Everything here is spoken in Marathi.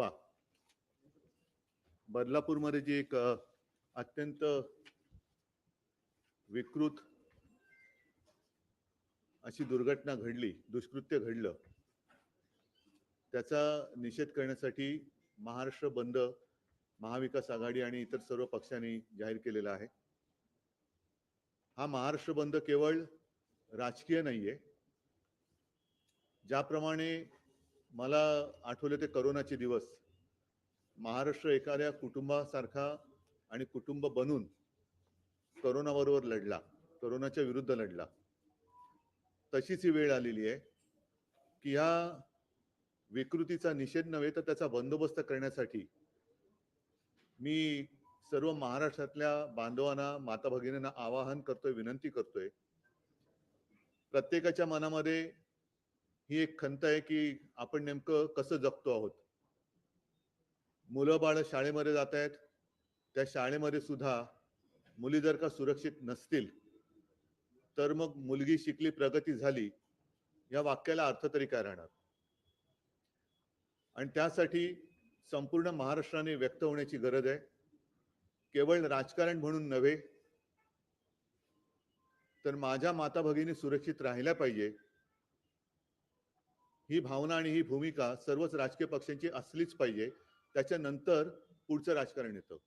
परवा बदलापूरमध्ये जी एक अत्यंत विकृत अशी दुर्घटना घडली दुष्कृत्य घडलं त्याचा निषेध करण्यासाठी महाराष्ट्र बंद महाविकास आघाडी आणि इतर सर्व पक्षांनी जाहीर केलेला आहे. हा महाराष्ट्र बंद केवळ राजकीय नाहीये. ज्याप्रमाणे मला आठवले ते करोनाचे दिवस. महाराष्ट्र एखाद्या कुटुंबासारखा आणि कुटुंब बनून करोनाबरोबर लढला करोनाच्या विरुद्ध लढला. तशीच ही वेळ आलेली आहे की ह्या विकृतीचा निषेध नव्हे तर त्याचा बंदोबस्त करण्यासाठी मी सर्व महाराष्ट्रातल्या बांधवांना माता भगिनींना आवाहन करतोय विनंती करतोय. प्रत्येकाच्या मनामध्ये ही एक खंत आहे की आपण नेमकं कसं जगतो आहोत. मुलं बाळ शाळेमध्ये जात आहेत. त्या शाळेमध्ये सुद्धा मुली जर का सुरक्षित नसतील तर मग मुलगी शिकली प्रगती झाली या वाक्याला अर्थ तरी काय राहणार? आणि त्यासाठी संपूर्ण महाराष्ट्राने व्यक्त होण्याची गरज आहे. केवळ राजकारण म्हणून नव्हे तर माझ्या माता भगिनी सुरक्षित राहिल्या पाहिजे. ही भावना आणि ही भूमिका सर्वच राजकीय पक्षांची असलीच पाहिजे. त्याच्यानंतर पुढचं राजकारण येतं.